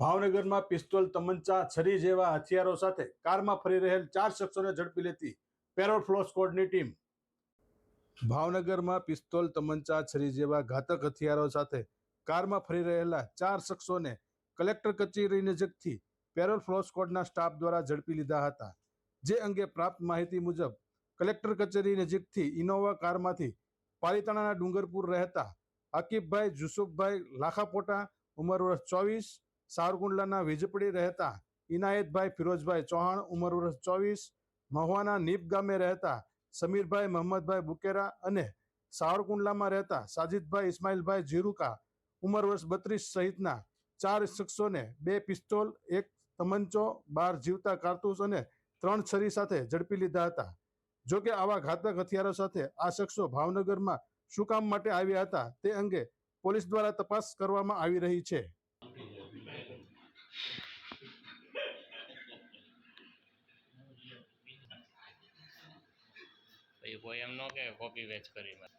ભાવનગરમાં પિસ્તોલ, તમંચા, છરી જેવા હથિયારો સાથે કારમાં ફરી રહેલ ચાર શખ્સોને ઝડપી લેતી પેરોલ ફ્લો સ્કોડની ટીમ. ભાવનગરમાં પિસ્તોલ, તમંચા, છરી જેવા ઘાતક હથિયારો સાથે કારમાં ફરી રહેલા ચાર શખ્સોને કલેક્ટર કચેરી નજીકથી પેરોલ ફ્લો સ્કોડના સ્ટાફ દ્વારા ઝડપી લીધા હતા, જે અંગે પ્રાપ્ત માહિતી મુજબ કલેક્ટર કચેરી નજીકથી ઇનોવા કારમાંથી પાલીતાણાના ડુંગરપુર રહેતા અકીબભાઈ જુસુફભાઈ લાખાપોટા, ઉંમર વર્ષ ચોવીસ સાવરકુંડલાના વીજપડી રહેતા ઇનાયતભાઈ ફિરોજભાઈ ચૌહાણ, ઉંમર વર્ષ ચોવીસ, મહુવાના નીપ ગામે રહેતા સમીરભાઈ મોહમ્મદભાઈ બુકેરા અને સાવરકુંડલામાં રહેતા સાજિદભાઈ, ઇસ્માઇલભાઈ જીરુકા ઉંમર વર્ષ બત્રીસ સહિતના ચાર શખ્સોને બે પિસ્તોલ, એક તમંચો, બાર જીવતા કારતૂસ અને ત્રણ છરી સાથે ઝડપી લીધા હતા. જો કે આવા ઘાતક હથિયારો સાથે આ શખ્સો ભાવનગરમાં શું કામ માટે આવ્યા હતા તે અંગે પોલીસ દ્વારા તપાસ કરવામાં આવી રહી છે. તો કોઈ એમ ન કે કોપી વેચ કરી મારે